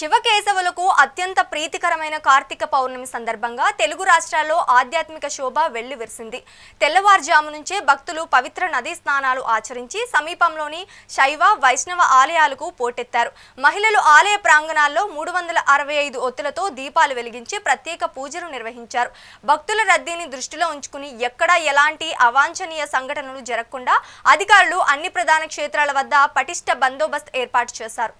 శివకేశవులకు అత్యంత ప్రీతికరమైన కార్తీక పౌర్ణమి సందర్భంగా తెలుగు రాష్ట్రాల్లో ఆధ్యాత్మిక శోభ వెల్లివిరిసింది తెల్లవారుజాము నుంచే భక్తులు పవిత్ర నదీ స్నానాలు ఆచరించి సమీపంలోని శైవ వైష్ణవ ఆలయాలకు పోటెత్తారు. మహిళలు ఆలయ ప్రాంగణాల్లో మూడు వందల అరవై ఐదు ఒత్తులతో దీపాలు వెలిగించి ప్రత్యేక పూజలు నిర్వహించారు. భక్తుల రద్దీని దృష్టిలో ఉంచుకుని ఎక్కడా ఎలాంటి అవాంఛనీయ సంఘటనలు జరగకుండా అధికారులు అన్ని ప్రధాన క్షేత్రాల వద్ద పటిష్ట బందోబస్తు ఏర్పాటు చేశారు.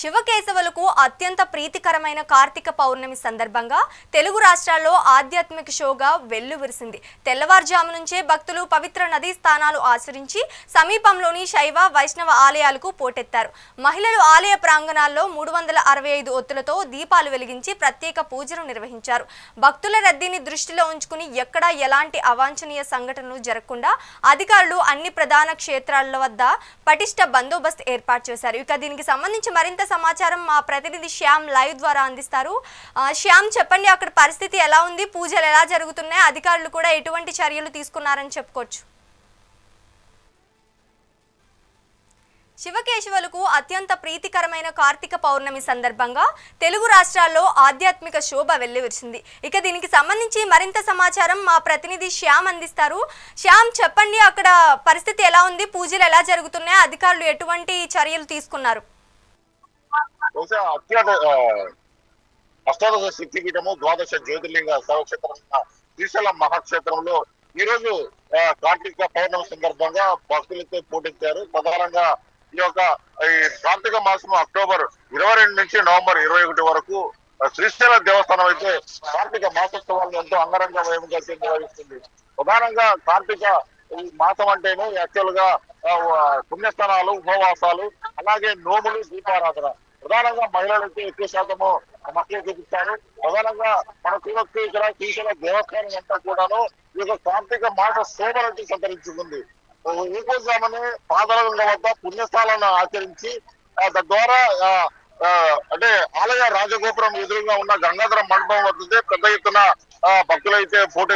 శివకేశవులకు అత్యంత ప్రీతికరమైన కార్తీక పౌర్ణమి సందర్భంగా తెలుగు రాష్ట్రాల్లో ఆధ్యాత్మిక షోగా వెల్లువిరిసింది తెల్లవారుజాము నుంచే భక్తులు పవిత్ర నదీ స్థానాలు ఆచరించి సమీపంలోని శైవ వైష్ణవ ఆలయాలకు పోటెత్తారు. మహిళలు ఆలయ ప్రాంగణాల్లో మూడు వందల అరవై ఐదు ఒత్తులతో దీపాలు వెలిగించి ప్రత్యేక పూజలు నిర్వహించారు. భక్తుల రద్దీని దృష్టిలో ఉంచుకుని ఎక్కడా ఎలాంటి అవాంఛనీయ సంఘటనలు జరగకుండా అధికారులు అన్ని ప్రధాన క్షేత్రాల వద్ద పటిష్ట బందోబస్తు ఏర్పాటు చేశారు. ఇక దీనికి సంబంధించి మరింత సమాచారం మా ప్రతినిధి శ్యామ్ లైవ్ ద్వారా అందిస్తారు. శ్యామ్ చెప్పండి అక్కడ పరిస్థితి ఎలా ఉంది? పూజలు ఎలా జరుగుతున్నాయి? అధికారులు కూడా ఎటువంటి చర్యలు తీసుకున్నారని చెప్పుకోవచ్చు. శివకేశవులకు అత్యంత ప్రీతికరమైన కార్తీక పౌర్ణమి సందర్భంగా తెలుగు రాష్ట్రాల్లో ఆధ్యాత్మిక శోభ వెల్లివిరిచింది. ఇక దీనికి సంబంధించి మరింత సమాచారం మా ప్రతినిధి శ్యామ్ అందిస్తారు. శ్యామ్ చెప్పండి అక్కడ పరిస్థితి ఎలా ఉంది? పూజలు ఎలా జరుగుతున్నాయి? అధికారులు ఎటువంటి చర్యలు తీసుకున్నారు? బహుశా అత్యంత ఆ, అష్టాదశ శక్తిపీఠము ద్వాదశ జ్యోతిర్లింగ సర్వక్షేత్రమైన శ్రీశైలం మహాక్షేత్రంలో ఈ రోజు కార్తీక పౌర్ణమి సందర్భంగా భక్తులతో పోటెత్తారు ప్రధానంగా ఈ యొక్క ఈ కార్తీక మాసం అక్టోబర్ ఇరవై రెండు నుంచి నవంబర్ ఇరవై ఒకటి వరకు శ్రీశైల దేవస్థానం అయితే కార్తీక మాసోత్సవాలను ఎంతో అంగరంగ వైభవంగా నిర్వహిస్తుంది. ప్రధానంగా కార్తీక ఈ మాసం అంటేనే యాక్చువల్గా పుణ్యస్థానాలు ఉపవాసాలు అలాగే నోములు దీపారాధన. ప్రధానంగా మహిళలకి ఎక్కువ శాతము మక్కువ చూపిస్తారు. ప్రధానంగా మన చూడొచ్చు ఇక్కడ తీసిన దేవస్థానం అంతా కూడాను ఈ యొక్క కార్తీక మాస శోభలకి సంతరించుకుంది. ఏకోజామని పాదరంగ వద్ద పుణ్యస్థానాలను ఆచరించి తద్వారా అంటే ఆలయ రాజగోపురం ఎదురుగా ఉన్న గంగాధర మండపం వద్ద పెద్ద ఎత్తున ఆ, భక్తులైతే ఫోటో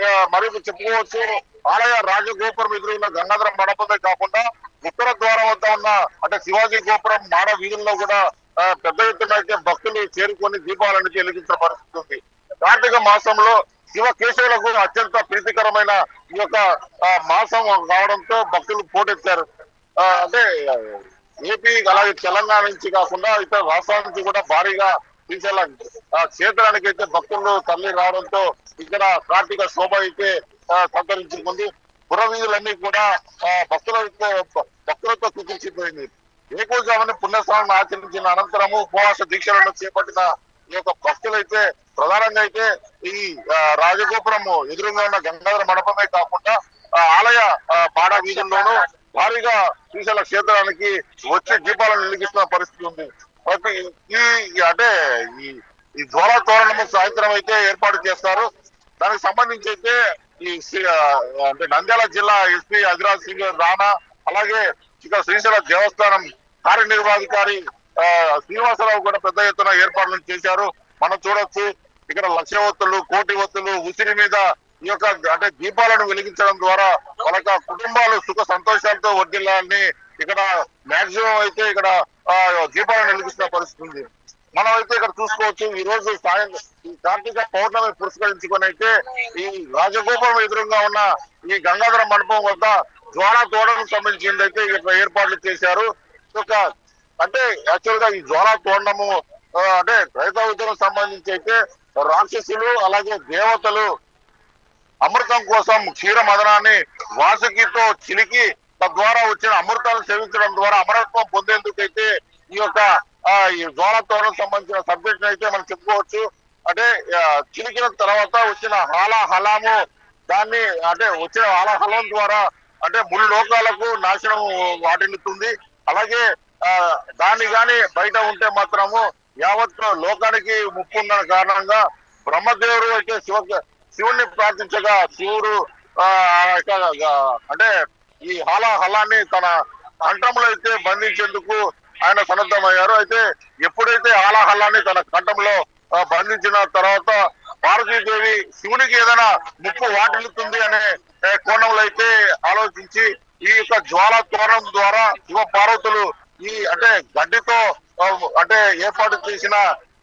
ఆ, మరి చెప్పుకోవచ్చు ఆలయ రాజగోపురం ఎదురున్న గంగాధర మండపమే కాకుండా ఉత్తర ద్వారం వద్ద ఉన్న అంటే శివాజీ గోపురం మాడ వీధుల్లో కూడా పెద్ద ఎత్తున అయితే భక్తులు చేరుకొని దీపాలను వెలిగించిన పరిస్థితి ఉంది. కార్తీక మాసంలో శివ కేశవులకు అత్యంత ప్రీతికరమైన ఈ యొక్క మాసం కావడంతో భక్తులు పోటెత్తారు. అంటే ఏపీ అలాగే తెలంగాణ నుంచి కాకుండా ఇతర రాష్ట్రాల నుంచి కూడా భారీగా శ్రీశైల క్షేత్రానికి అయితే భక్తులు తల్లి రావడంతో ఇక్కడ కార్తీక శోభ అయితే సంతరించుకుంది. పుర వీధులన్నీ కూడా ఆ, భక్తులతో భక్తులతో చూపించిపోయింది ఏకోజామని పుణ్యస్నానం ఆచరించిన అనంతరము ఉపవాస దీక్షలను చేపట్టిన ఈ యొక్క భక్తులైతే ప్రధానంగా అయితే ఈ రాజగోపురము ఎదురుగా ఉన్న గంగాధర మండపమే కాకుండా ఆలయ బాడా వీధుల్లోనూ భారీగా శ్రీశైల క్షేత్రానికి వచ్చి దీపాలను వెలిగిస్తున్న పరిస్థితి ఉంది. ఈ అంటే ఈ ఈ తోరణము సాయంత్రం అయితే ఏర్పాటు చేస్తారు. దానికి సంబంధించి అయితే ఈ అంటే నంద్యాల జిల్లా ఎస్పీ అజిరాజ్ సింగ్ రాణా అలాగే ఇక్కడ శ్రీశైల దేవస్థానం కార్యనిర్వాధికారి శ్రీనివాసరావు కూడా పెద్ద ఎత్తున ఏర్పాట్లు చేశారు. మనం చూడొచ్చు ఇక్కడ లక్ష ఒత్తులు కోటి ఒత్తులు ఉసిరి మీద ఈ యొక్క అంటే దీపాలను వెలిగించడం ద్వారా వాళ్ళ కుటుంబాలు సుఖ సంతోషాలతో వర్దిల్లాలని ఇక్కడ మాక్సిమం అయితే ఇక్కడ దీపాలను వెలిగిస్తున్న పరిస్థితి ఉంది. మనం అయితే ఇక్కడ చూసుకోవచ్చు ఈ రోజు సాయంత్రం ఈ కార్తీక పౌర్ణమి పురస్కరించుకొని అయితే ఈ రాజగోపురం ఎదురుగా ఉన్న ఈ గంగాధర మండపం వద్ద జ్వాల తోడకు సంబంధించింది అయితే ఇక్కడ ఏర్పాట్లు చేశారు. అంటే యాక్చువల్గా ఈ జ్వాల తోడము ఆ, అంటే రైతావుద్యమం సంబంధించి అయితే రాక్షసులు అలాగే దేవతలు అమృతం కోసం క్షీర మదనాన్ని వాసుకితో చిలికి తద్వారా వచ్చిన అమృతాలను సేవించడం ద్వారా అమరత్వం పొందేందుకైతే ఈ యొక్క ఈ జ్వాలతోరణం సంబంధించిన సబ్జెక్ట్ అయితే మనం చెప్పుకోవచ్చు. అంటే చిలికిన తర్వాత వచ్చిన హాలా హలాము దాన్ని అంటే వచ్చిన హాలా హలం ద్వారా అంటే ముళ్ళు లోకాలకు నాశనం వాటిల్లుతుంది అలాగే దాన్ని గాని బయట ఉంటే మాత్రము యావత్ లోకానికి ముప్పు ఉన్న కారణంగా బ్రహ్మదేవుడు అయితే శివ శివుణ్ణి ప్రార్థించగా శివుడు అంటే ఈ హాలాహలాన్ని తన కంఠంలో అయితే బంధించేందుకు ఆయన సన్నద్ధమయ్యారు. అయితే ఎప్పుడైతే ఆలాహల్లాన్ని తన కంఠంలో బంధించిన తర్వాత పార్వతీదేవి శివునికి ఏదైనా ముప్పు వాటిల్లుతుంది అనే కోణంలో అయితే ఆలోచించి ఈ యొక్క జ్వాల తోరణం ద్వారా శివ పార్వతులు ఈ అంటే గడ్డితో అంటే ఏర్పాటు చేసిన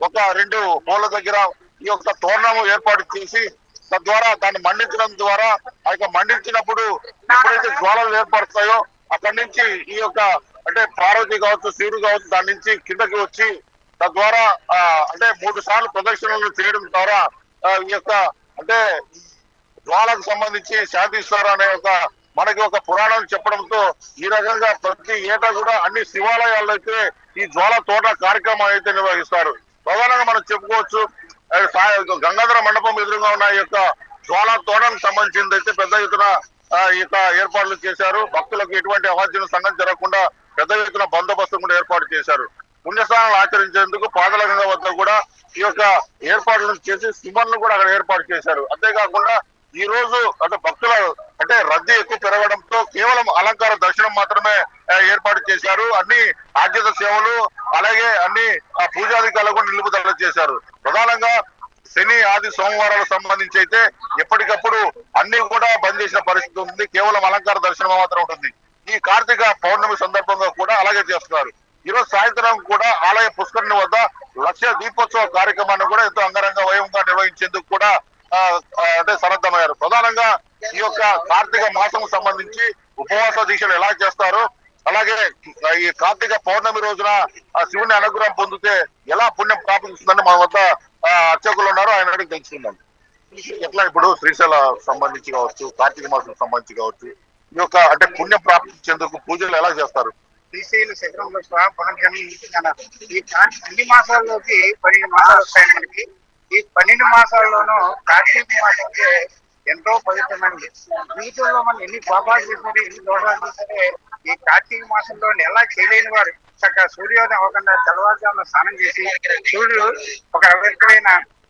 ఒక రెండు పూల దగ్గర ఈ యొక్క తోరణం ఏర్పాటు చేసి తద్వారా దాన్ని మండించడం ద్వారా ఆ యొక్క మండించినప్పుడు ఎప్పుడైతే జ్వాలలు ఏర్పడతాయో అక్కడి నుంచి ఈ యొక్క అంటే పార్వతి కావచ్చు శివుడు కావచ్చు దాని నుంచి కిందకి వచ్చి తద్వారా అంటే మూడు సార్లు ప్రదక్షిణలు చేయడం ద్వారా ఈ యొక్క అంటే జ్వాలకు సంబంధించి శాంతిస్తారు అనే ఒక మనకి ఒక పురాణం చెప్పడంతో ఈ రకంగా ప్రతి ఏటా కూడా అన్ని శివాలయాల్లో అయితే ఈ జ్వాల తోట కార్యక్రమం అయితే నిర్వహిస్తారు. ప్రధానంగా మనం చెప్పుకోవచ్చు గంగాధర మండపం ఎదురుగా ఉన్న ఈ యొక్క జ్వాల తోటకు సంబంధించింది అయితే పెద్ద ఎత్తున ఈ యొక్క ఏర్పాట్లు చేశారు. భక్తులకు ఎటువంటి అవాంఛన సంఘం జరగకుండా పెద్ద ఎత్తున బందోబస్తు కూడా ఏర్పాటు చేశారు. పుణ్యస్నానాలు ఆచరించేందుకు పాదలగంగ వద్ద కూడా ఈ యొక్క ఏర్పాట్లను చేసి సిమన్లు కూడా అక్కడ ఏర్పాటు చేశారు. అంతేకాకుండా ఈ రోజు అంటే భక్తుల అంటే రద్దీ ఎక్కువ పెరగడంతో కేవలం అలంకార దర్శనం మాత్రమే ఏర్పాటు చేశారు. అన్ని ఆద్యత సేవలు అలాగే అన్ని ఆ, పూజాధికారులు కూడా నిలుపుదల చేశారు. ప్రధానంగా శని ఆది సోమవారాలకు సంబంధించి అయితే ఎప్పటికప్పుడు అన్ని కూడా బంద్ చేసిన పరిస్థితి ఉంది. కేవలం అలంకార దర్శనం మాత్రం ఉంటుంది. ఈ కార్తీక పౌర్ణమి సందర్భంగా కూడా అలాగే చేస్తున్నారు. ఈ రోజు సాయంత్రం కూడా ఆలయ పుష్కరిణి వద్ద లక్ష దీపోత్సవ కార్యక్రమాన్ని కూడా ఎంతో అంగరంగ వైభవంగా నిర్వహించేందుకు కూడా అంటే సన్నద్ధమయ్యారు. ప్రధానంగా ఈ యొక్క కార్తీక మాసం సంబంధించి ఉపవాస దీక్షలు ఎలా చేస్తారు అలాగే ఈ కార్తీక పౌర్ణమి రోజున ఆ శివుని అనుగ్రహం పొందితే ఎలా పుణ్యం ప్రాప్తిస్తుందని మన వద్ద అర్చకులు ఉన్నారు. ఆయన అడిగి తెలుసుకుందాం. ఎట్లా ఇప్పుడు శ్రీశైల సంబంధించి కావచ్చు కార్తీక మాసం సంబంధించి కావచ్చు ఈ యొక్క అంటే ప్రాబ్లం చెందుకు పూజలు ఎలా చేస్తారు? శ్రీశైల శిఖరంలో సహా పునర్జన్మ ఈ అన్ని మాసాల్లోకి పన్నెండు మాసాలు వస్తాయి మనకి. ఈ పన్నెండు మాసాల్లోనూ కార్తీక మాసం ఎంతో పవిత్రమైనది. జీవితంలో మనం ఎన్ని పాపాలు చేసినా ఎన్ని దోషాలు చేసినా ఈ కార్తీక మాసంలో ఎలా చేయలేని వారు చక్కగా సూర్యోదయం అవ్వకుండా తెల్లవారుజామున స్నానం చేసి సూర్యుడు ఒక పవిత్రమైన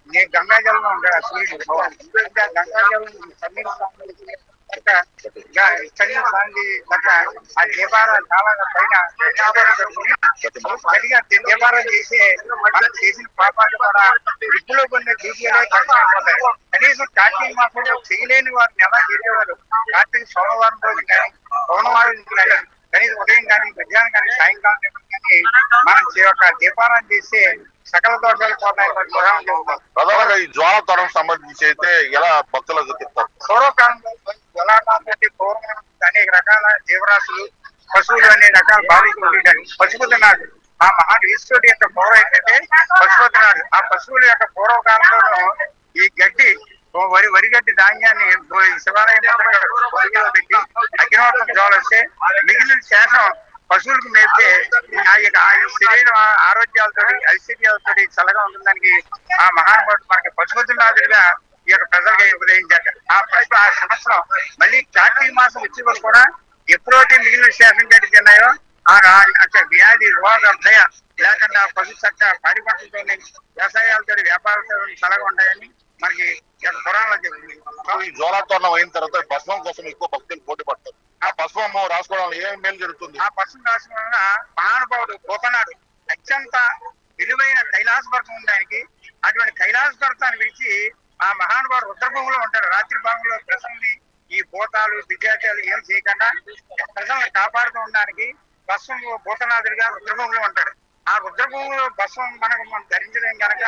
నీ గంగాజలంలో ఉంటాడు ఆ సూర్యుడు. గంగాజలం సన్నిహితం స్నానం చేసి ఆ దీపాల చాలా పైన గట్టిగా దీపారం చేసి మనం చేసిన పాపాలు కూడా కొన్ని కష్టమైపోతాయి కనీసం కార్తీక మాసంలో చేయలేని వారిని ఎలా చేసేవారు కార్తీక సోమవారం రోజు కానీ కానీ కనీసం ఉదయం కానీ మధ్యాహ్నం కానీ సాయంకాలం కానీ మనం ఒక దీపారం చేసి సకల దోషాలు పోతాయి ప్రధానంగా ఈ జ్వాల తరం సంబంధించి అయితే ఎలా భక్తులకు చెప్తారు? పూర్వకాలంలో జలాకాలం పూర్వం అనేక రకాల జీవరాశులు పశువులు అనే రకాల బాధితులు ఉండేవి ఆ మహాన్ ఈశ్వరుడు యొక్క పూర్వ ఏంటంటే పశుపతినాడు. ఆ పశువుల యొక్క పూర్వకాలంలో ఈ గడ్డి వరి వరి వరిగడ్డి ధాన్యాన్ని శివాలయం పెట్టి అగ్నిహోత్రం జ్వాలొస్తే మిగిలిన శేషం పశువులకు మేపితే ఆ యొక్క శరీరం ఆ- ఆరోగ్యాలతో ఐశ్వర్యాలతో చల్లగా ఉంటుందానికి ఆ మహానుభావుడు మనకి పశుపతినాథుడిగా ఈ యొక్క ప్రజలకి ఉపదేశించారు? ఆ ఆ సంవత్సరం మళ్ళీ కార్తీక మాసం వచ్చే వరకు కూడా ఎప్పుడైతే మిగిలిన శేషం గడ్డి తిన్నాయో ఆ వ్యాధి రోగ భయ లేకుండా పశు చక్క పాడి పంటలతో వ్యవసాయాలతో వ్యాపారాలతో చల్లగా ఉంటాయని మనకి పురాణంలో చెప్తుంది ఈ జ్వాల తోరణం అయిన తర్వాత భస్మం కోసం ఎక్కువ భక్తులు పోటీ పడతారు. ఆ భస్మం రాసుకోవడం ఏం మేలు జరుగుతుంది? ఆ పశువు రాసిన వలన మహానుభావుడు పోతనాడు అత్యంత విలువైన కైలాస పర్వతం ఉంది ఆయనకి అటువంటి కైలాస పర్వతాన్ని విడిచి ఆ మహానుభావుడు రుద్రభూమిలో ఉంటాడు. రాత్రి భాగంలో ప్రజల్ని ఈ భూతాలు దిగ్గాచాలు ఏం చేయకుండా ప్రజల్ని కాపాడుతూ ఉండడానికి భస్వం భూతనాథుడిగా రుద్రభూమిలో ఉంటాడు. ఆ రుద్రభూమిలో భస్వం మనకు మనం ధరించడం కనుక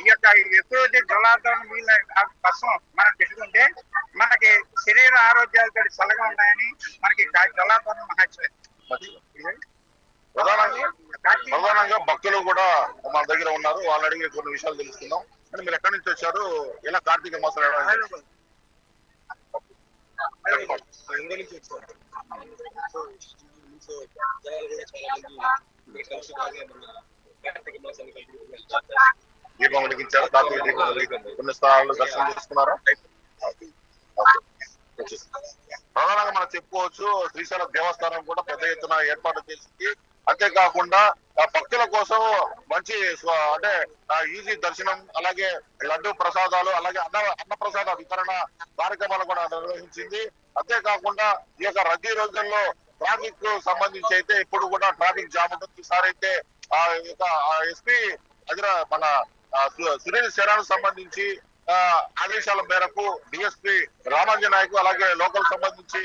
ఈ యొక్క ఎక్కువైతే జలార్థం వీళ్ళ భస్వం మనం పెట్టుకుంటే మనకి శరీర ఆరోగ్యాలతో చల్లగా ఉన్నాయని మనకి జలార్థం మహాత్యం ప్రధానంగా ప్రధానంగా భక్తులు కూడా మన దగ్గర ఉన్నారు. వాళ్ళు అడిగే కొన్ని విషయాలు తెలుసుకుందాం. అంటే మీరు ఎక్కడి నుంచి వచ్చారు? ఎలా కార్తీక మాసం నుంచి వచ్చారు. దీపం వెలిగించారు. కార్తీక దీపం కొన్ని స్థలాల్లో దర్శనం చేసుకున్నారా. ప్రధానంగా మనం చెప్పుకోవచ్చు శ్రీశైల దేవస్థానం కూడా పెద్ద ఎత్తున ఏర్పాటు చేసింది. అంతేకాకుండా భక్తుల కోసం మంచి అంటే ఈజీ దర్శనం అలాగే లడ్డు ప్రసాదాలు అలాగే అన్న అన్న ప్రసాద వితరణ కార్యక్రమాలు కూడా నిర్వహించింది. అంతేకాకుండా ఈ యొక్క రద్దీ రోజుల్లో ట్రాఫిక్ సంబంధించి అయితే ఇప్పుడు కూడా ట్రాఫిక్ జామ్ ఉంటుంది. ఈసారి అయితే ఆ యొక్క ఎస్పీ హైదరా మన సు- సునీల్ శరానికి సంబంధించి ఆదేశాల మేరకు డిఎస్పీ రామాంజ నాయక్ అలాగే లోకల్ సంబంధించి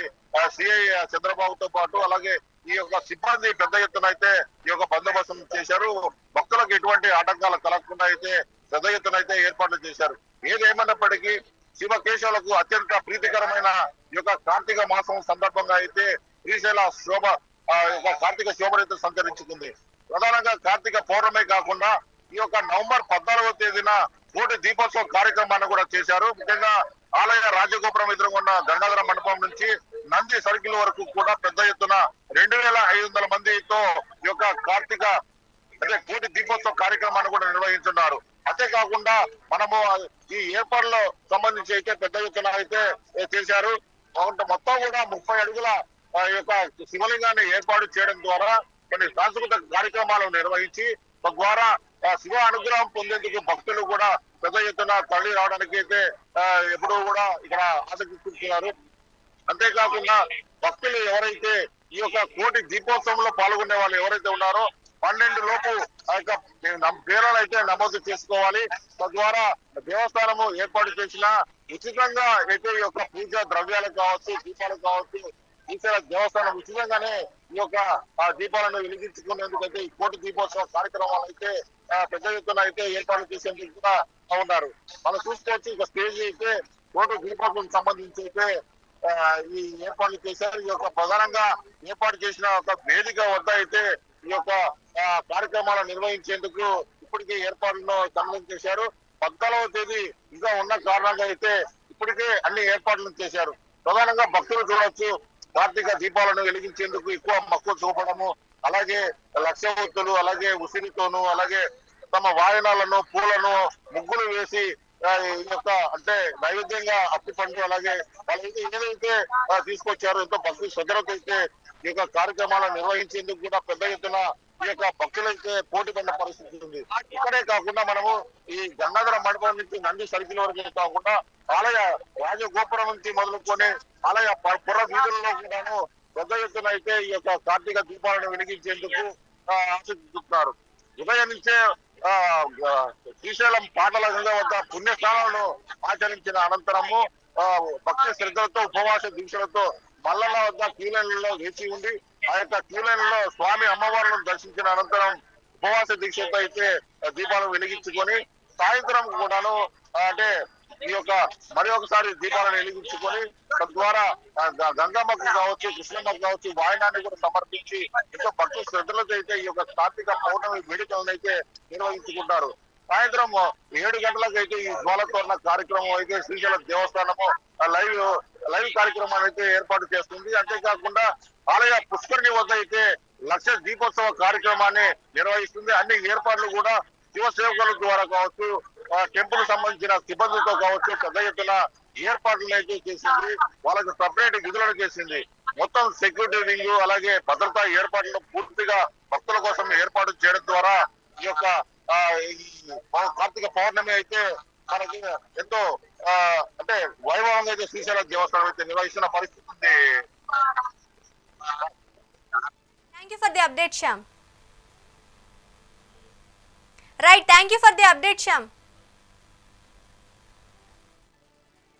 సిఐ చంద్రబాబుతో పాటు అలాగే ఈ యొక్క సిబ్బంది పెద్ద ఎత్తున అయితే ఈ యొక్క బందోబస్తు చేశారు. భక్తులకు ఎటువంటి ఆటంకాలు కలగకుండా అయితే పెద్ద ఎత్తున అయితే ఏర్పాట్లు చేశారు. ఏదేమైనప్పటికీ శివకేశవులకు అత్యంత ప్రీతికరమైన ఈ యొక్క కార్తీక మాసం సందర్భంగా అయితే శ్రీశైల శోభ యొక్క కార్తీక శోభనైతే సంచరించుకుంది. ప్రధానంగా కార్తీక పౌర్ణమే కాకుండా ఈ యొక్క నవంబర్ పద్నాలుగో తేదీన కోటి దీపోత్సవ కార్యక్రమాన్ని కూడా చేశారు. ముఖ్యంగా ఆలయ రాజగోపురం ఎదురుగున్న గంగాధర మండపం నుంచి నంది సర్కిల్ వరకు కూడా పెద్ద ఎత్తున రెండు వేల ఐదు వందల మందితో ఈ యొక్క కార్తీక అంటే కోటి దీపోత్సవ కార్యక్రమాన్ని కూడా నిర్వహించున్నారు. అంతేకాకుండా మనము ఈ ఏర్పాటులో సంబంధించి అయితే పెద్ద ఎత్తున అయితే చేశారు. మొత్తం కూడా ముప్పై అడుగుల యొక్క శివలింగాన్ని ఏర్పాటు చేయడం ద్వారా కొన్ని సాంస్కృతిక కార్యక్రమాలు నిర్వహించి తద్వారా శివ అనుగ్రహం పొందేందుకు భక్తులు కూడా పెద్ద ఎత్తున తరలి రావడానికి అయితే ఆ, ఎప్పుడూ కూడా ఇక్కడ ఆసక్తి చూపుతున్నారు. అంతేకాకుండా భక్తులు ఎవరైతే ఈ యొక్క కోటి దీపోత్సవంలో పాల్గొనే వాళ్ళు ఎవరైతే ఉన్నారో పన్నెండు లోపు ఆ యొక్క పేర్లను అయితే నమోదు చేసుకోవాలి. తద్వారా దేవస్థానము ఏర్పాటు చేసిన ఉచితంగా అయితే ఈ యొక్క పూజ ద్రవ్యాలకు కావచ్చు దీపాలకు కావచ్చు ఈసారి దేవస్థానం ఉచితంగానే ఈ యొక్క ఆ దీపాలను వెలిగించుకునేందుకు అయితే ఈ కోటి దీపోత్సవ కార్యక్రమాలు అయితే పెద్ద ఎత్తున అయితే ఏర్పాటు చేసేందుకు కూడా ఉన్నారు. మనం చూసుకోవచ్చు ఇక స్టేజ్ అయితే కోటి దీపోత్సవం సంబంధించి అయితే ఈ ఏర్పాట్లు చేశారు. ఈ యొక్క ప్రధానంగా ఏర్పాటు చేసిన ఒక వేదిక వద్ద అయితే ఈ యొక్క కార్యక్రమాలు నిర్వహించేందుకు ఇప్పటికే ఏర్పాట్లను కన్నం చేశారు. పద్నాలుగవ తేదీ ఇంకా ఉన్న కారణంగా అయితే ఇప్పటికే అన్ని ఏర్పాట్లను చేశారు. ప్రధానంగా భక్తులు చూడవచ్చు. కార్తీక దీపాలను వెలిగించేందుకు ఎక్కువ మక్కువ చూపడము అలాగే లక్ష అలాగే ఉసిరితోను అలాగే తమ వాయనాలను పూలను ముగ్గులు వేసి ఈ యొక్క అంటే నైవేద్యంగా అప్పు పండు అలాగే వాళ్ళైతే ఏదైతే తీసుకొచ్చారో ఎంతో భక్తి శ్రద్ధలతో అయితే ఈ యొక్క కార్యక్రమాలను నిర్వహించేందుకు కూడా పెద్ద ఎత్తున ఈ యొక్క భక్తులైతే పోటీ పడిన పరిస్థితి ఉంది. ఇక్కడే కాకుండా మనము ఈ గంగాధర మండపం నుంచి నంది సర్కిల్ వరకు కాకుండా ఆలయ రాజగోపురం నుంచి మొదలుకొని ఆలయ ప- పుర వీధుల్లో కూడాను పెద్ద ఎత్తున అయితే ఈ యొక్క కార్తీక దీపాలను వెలిగించేందుకు ఆ, ఆసక్తి చూపుతున్నారు. ఉదయం నుంచే శ్రీశైలం పాటల వద్ద పుణ్యస్నానాలను ఆచరించిన అనంతరము ఆ, భక్తి శ్రద్ధలతో ఉపవాస దీక్షలతో మల్లల వద్ద క్యూలైన్లలో వేచి ఉండి ఆ యొక్క క్యూలైన్లలో స్వామి అమ్మవారులను దర్శించిన అనంతరం ఉపవాస దీక్షతో అయితే దీపాలను వెలిగించుకొని సాయంత్రం కూడాను అంటే ఈ యొక్క మరి ఒకసారి దీపాలను వెలిగించుకొని తద్వారా గంగమ్మకు కావచ్చు కృష్ణమ్మకు కావచ్చు వాయనాన్ని కూడా సమర్పించి ఎంతో భక్తి శ్రద్ధలతో అయితే ఈ యొక్క కార్తీక పౌర్ణమి వేడుకలను అయితే నిర్వహించుకుంటారు. సాయంత్రం ఏడు గంటలకు అయితే ఈ జ్వాలతోరణ కార్యక్రమం అయితే శ్రీశైలం దేవస్థానము లైవ్ లైవ్ కార్యక్రమాన్ని అయితే ఏర్పాటు చేస్తుంది. అంతేకాకుండా ఆలయ పుష్కరిణి వద్ద అయితే లక్ష దీపోత్సవ కార్యక్రమాన్ని నిర్వహిస్తుంది. అన్ని ఏర్పాట్లు కూడా శివసేవకుల ద్వారా కావచ్చు టెంపుల్ సంబంధించిన సిబ్బందితో కావచ్చు పెద్ద ఎత్తున ఏర్పాట్లు అయితే చేసింది. వాళ్ళకి సపరేట్ విధులను చేసింది. మొత్తం సెక్యూరిటీ రింగ్ అలాగే భద్రతా ఏర్పాట్లు పూర్తిగా భక్తుల కోసం ఏర్పాటు చేయడం ద్వారా ఈ యొక్క కార్తీక పౌర్ణమి అయితే మనకి ఎంతో అంటే వైభవంగా అయితే శ్రీశైల దేవస్థానం అయితే నిర్వహిస్తున్న పరిస్థితి ఉంది. Thank you for the update Shyam right thank you for the update Shyam